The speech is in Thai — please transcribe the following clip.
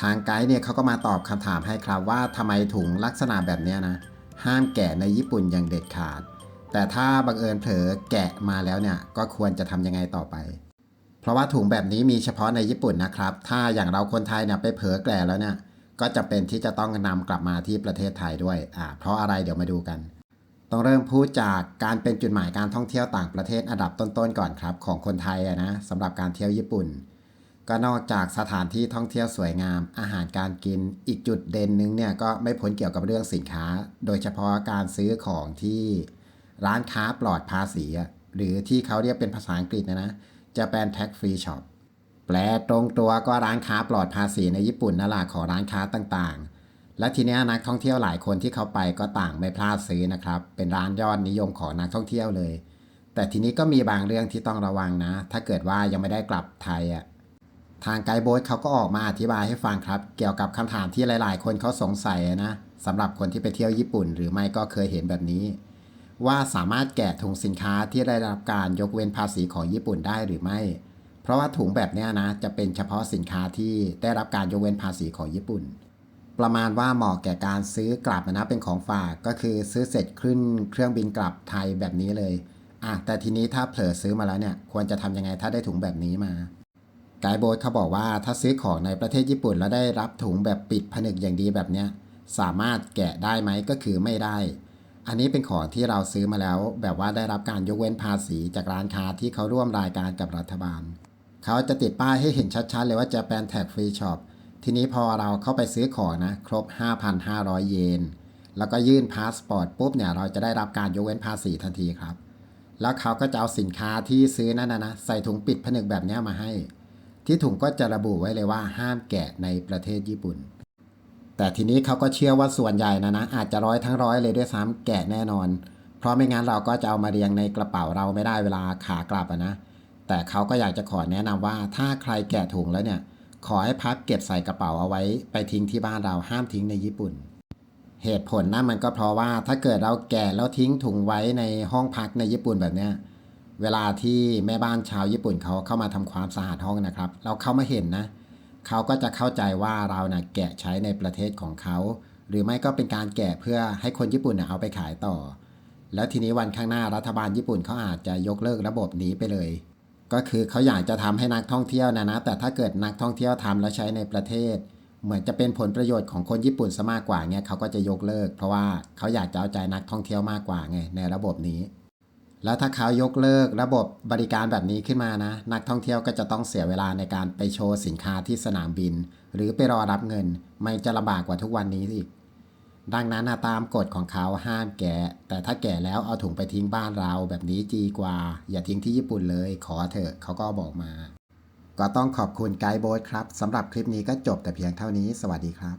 ทางไกด์เนี่ยเขาก็มาตอบคำถามให้ครับว่าทำไมถุงลักษณะแบบนี้นะ ห้ามแกะในญี่ปุ่นอย่างเด็ดขาด แต่ถ้าบังเอิญเผลอแกะมาแล้วเนี่ยก็ควรจะทำยังไงต่อไป เพราะว่าถุงแบบนี้มีเฉพาะในญี่ปุ่นนะครับ ถ้าอย่างเราคนไทยเนี่ยไปเผลอแกะแล้วเนี่ยก็จะเป็นที่จะต้องนำกลับมาที่ประเทศไทยด้วยอ่าเพราะอะไรเดี๋ยวมาดูกัน ต้องเริ่มพูดจากการเป็นจุดหมายการท่องเที่ยวต่างประเทศอันดับต้นๆก่อนครับ ของคนไทยอะนะสำหรับการเที่ยวญี่ปุ่น ก็นอกจากสถานที่ท่องเที่ยวสวยงาม อาหารการกิน อีกจุดเด่นหนึงเนี่ยก็ไม่พ้นเกี่ยวกับเรื่องสินค้า โดยเฉพาะการซื้อของที่ร้านค้าปลอดภาษี หรือที่เขาเรียกเป็นภาษาอังกฤษนะนะจะเป็น tax free shop แปลตรงตัวก็ร้านค้าปลอดภาษีในญี่ปุ่นนั่นแหละของร้านค้าต่างๆ และทีนี้นักท่องเที่ยวหลายคนที่เขาไปก็ต่างไม่พลาดซื้อนะครับ เป็นร้านยอดนิยมของนักท่องเที่ยวเลย แต่ทีนี้ก็มีบางเรื่องที่ต้องระวังนะ ถ้าเกิดว่ายังไม่ได้กลับไทยอะ ทางไกด์โบ๊ทเขาก็ออกมาอธิบายให้ฟังครับ เกี่ยวกับคำถามที่หลาย ๆ คนเขาสงสัยนะสำหรับคนที่ไปเที่ยวญี่ปุ่น หรือไม่ก็เคยเห็นแบบนี้ ว่าสามารถแกะถุงสินค้าที่ได้รับการยกเว้นภาษีของญี่ปุ่นได้หรือไม่ เพราะว่าถุงแบบนี้นะจะเป็นเฉพาะสินค้าที่ได้รับการยกเว้นภาษีของญี่ปุ่น ประมาณว่าเหมาะแก่การซื้อกลับนะเป็นของฝากก็คือซื้อเสร็จขึ้นเครื่องบินกลับไทยแบบนี้เลยอะแต่ทีนี้ถ้าเผลอซื้อมาแล้วเนี่ยควรจะทำยังไงถ้าได้ถุงแบบนี้มา ไกด์โบ๊ทเขาบอกว่าถ้าซื้อของในประเทศญี่ปุ่นแล้วได้รับถุงแบบปิดผนึกอย่างดีแบบเนี้ยสามารถแกะได้ไหมก็คือไม่ได้ อันนี้เป็นของที่เราซื้อมาแล้ว แบบว่าได้รับการยกเว้นภาษีจากร้านค้าที่เขาร่วมรายการกับรัฐบาล เขาจะติดป้ายให้เห็นชัดๆ เลยว่าจะเป็นแท็กฟรีช็อปทีนี้พอเราเข้าไปซื้อของนะ ครบ 5,500 เยน แล้วก็ยื่นพาสปอร์ตปุ๊บเนี่ยเราจะได้รับการยกเว้นภาษีทันทีครับ แล้วเขาก็จะเอาสินค้าที่ซื้อนั่นนะนะใส่ถุงปิดผนึกแบบนี้มาให้ ที่ถุงก็จะระบุไว้เลยว่าห้ามแกะในประเทศญี่ปุ่น แต่ทีนี้เขาก็เชื่อว่าส่วนใหญ่นะนะอาจจะร้อยทั้งร้อยเลยด้วยซ้ำแกะแน่นอน เพราะไม่งั้นเราก็จะเอามาเรียงในกระเป๋าเราไม่ได้เวลาขากลับนะ แต่เขาก็อยากจะขอแนะนำว่า ถ้าใครแกะถุงแล้วเนี่ย ขอให้พับเก็บใส่กระเป๋าเอาไว้ ไปทิ้งที่บ้านเราห้ามทิ้งในญี่ปุ่น เหตุผลนั่นมันก็เพราะว่าถ้าเกิดเราแกะแล้วทิ้งถุงไว้ในห้องพักในญี่ปุ่นแบบเนี้ย เวลาที่แม่บ้านชาวญี่ปุ่นเขาเข้ามาทำความสะอาดห้องนะครับ เราเข้ามาเห็นนะเขาก็จะเข้าใจว่าเรานะ่ะแกะใช้ในประเทศของเขา หรือไม่ก็เป็นการแกะเพื่อให้คนญี่ปุ่นนะเอาไปขายต่อ แล้วทีนี้วันข้างหน้ารัฐบาลญี่ปุ่นเขาอาจจะยกเลิกระบบนี้ไปเลย ก็คือเขาอยากจะทำให้นักท่องเที่ยวนะนะ แต่ถ้าเกิดนักท่องเที่ยวทำแล้วใช้ในประเทศ เหมือนจะเป็นผลประโยชน์ของคนญี่ปุ่นซะมากกว่าเนี่ยเขาก็จะยกเลิก เพราะว่าเขาอยากจะเอาใจนักท่องเที่ยวมากกว่าไงในระบบนี้ แล้วถ้าเขายกเลิกระบบบริการแบบนี้ขึ้นมานะ นักท่องเที่ยวก็จะต้องเสียเวลาในการไปโชว์สินค้าที่สนามบิน หรือไปรอรับเงิน ไม่จะลำบากกว่าทุกวันนี้อีกดังนั้นตามกฎของเขาห้ามแกะ แต่ถ้าแก่แล้วเอาถุงไปทิ้งบ้านเราแบบนี้จีกว่า อย่าทิ้งที่ญี่ปุ่นเลยขอเถอะเขาก็บอกมา ก็ต้องขอบคุณไกด์โบ๊ทครับสำหรับคลิปนี้ก็จบแต่เพียงเท่านี้ สวัสดีครับ